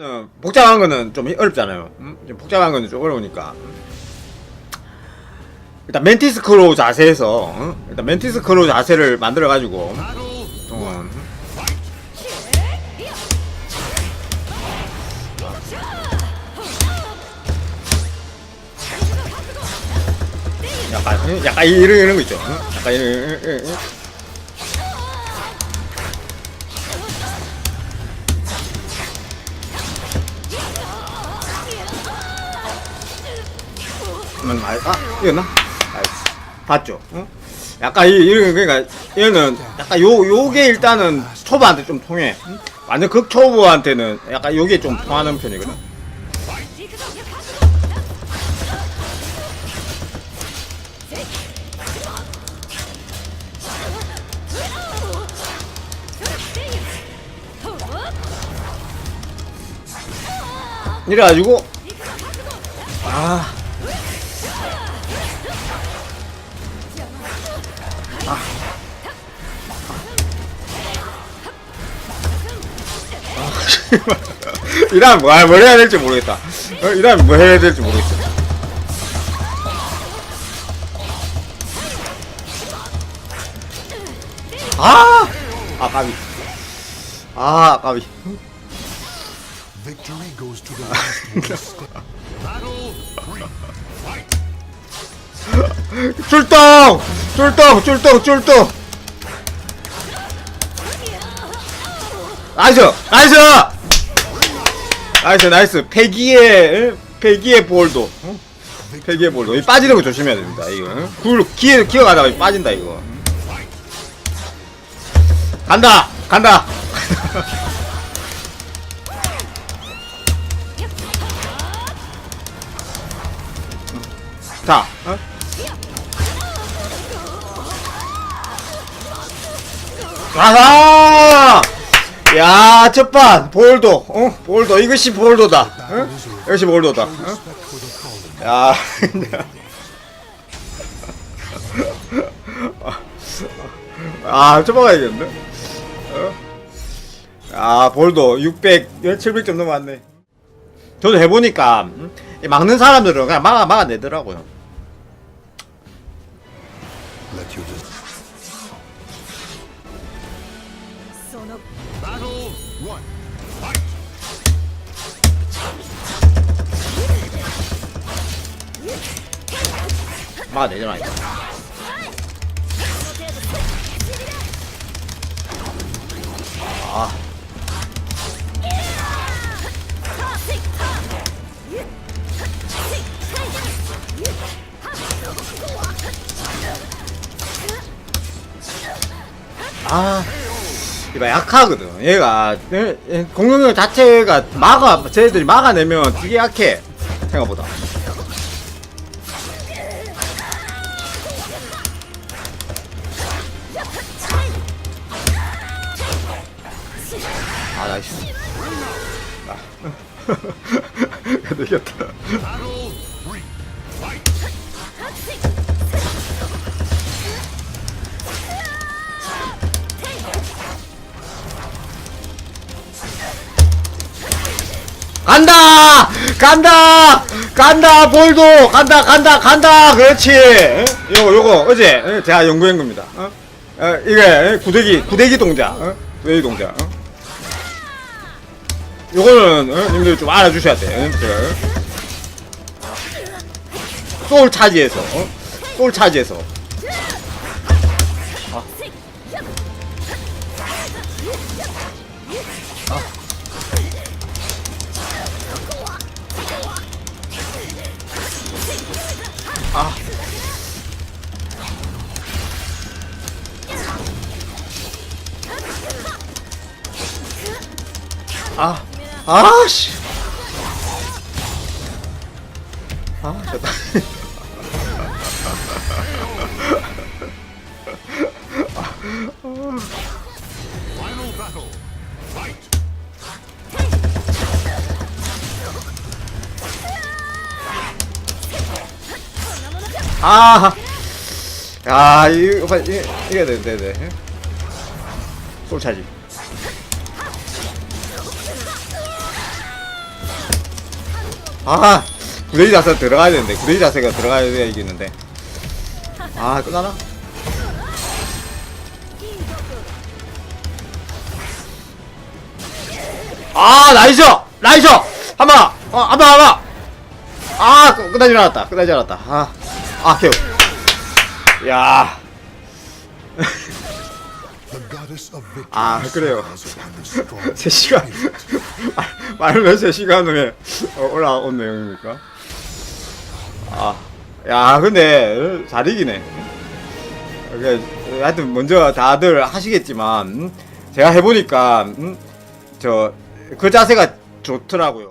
어, 복잡한 거는 좀 어렵잖아요. 음? 좀 복잡한 거는 좀 어려우니까. 일단 멘티스 크로우 자세에서 어? 일단 멘티스 크로우 자세를 만들어 가지고 어, 약간 어? 약간 이런 이런 거 있죠. 어? 약간 이런, 이런, 이런, 음, 아, 아 이거나? 아, 봤죠? 어? 약간 이, 이런 그러니까 얘는 약간 요 요게 일단은 초보한테 좀 통해. 응? 완전 극초보한테는 약간 요게 좀 통하는 편이거든. 이래가지고 아. 이러면 뭐, 뭘 해야 될지 모르겠다. 어, 이러면 뭐 해야 될지 모르겠어. 아! 아 까비. 아, the last one. 출동! 출동! 출동! 출동! 나이스! 나이스! 나이스, 나이스. 패기의, 패기의 볼도. 어? 패기의 볼도. 이 빠지는 거 조심해야 됩니다, 이거. 어? 굴, 기어, 기어가 다가 빠진다, 이거. 간다! 간다! 자, 어? 아하! 야, 첫판 볼도, 어, 볼도 이것이 볼도다, 어? 이것이 볼도다, 어? The calling. 야, 아, 쳐봐야겠네. 어? 아, 볼도 600, 700점 넘어왔네. 저도 해보니까 음? 이 막는 사람들은 그냥 막아 막아내더라고요. Battle one. 막아내잖아. 이거. 아, 아, 이봐 약하거든. 얘가 공격력 자체가 막아, 쟤들이 막아내면 되게 약해. 생각보다. 아 나이스. 아. 이겼다. 간다! 간다! 간다! 볼도! 간다! 간다! 간다! 그렇지! 어? 요거, 요거, 어제 어, 제가 연구한 겁니다. 어? 어, 이게 구대기, 구대기 동작. 어? 구대기 동작. 어? 요거는, 어? 님들 좀 알아주셔야 돼. 어? 소울 차지해서, 어? 소울 차지해서. 아. 아. 아, 아, 씨. 아, 됐다. Final battle. 아, 아, 이거, 봐, 이게, 이게 돼, 돼, 돼. 솔 차지. 아 구데기 자세 들어가야 되는데 구데기 자세가 들어가야 돼 이기는데. 아 끝나나? 아 나이스! 나이스! 한번 어 한번 한번! 아 끝- 끝나지 않았다 끝나지 않았다. 아 아 개우 야. victory 아, 그래요. 3시간. 말면 3시간 후에 어, 올라온 내용입니까? 아, 야 근데 잘 이기네. 그, 하여튼 먼저 다들 하시겠지만 음, 제가 해보니까 음, 저그 자세가 좋더라고요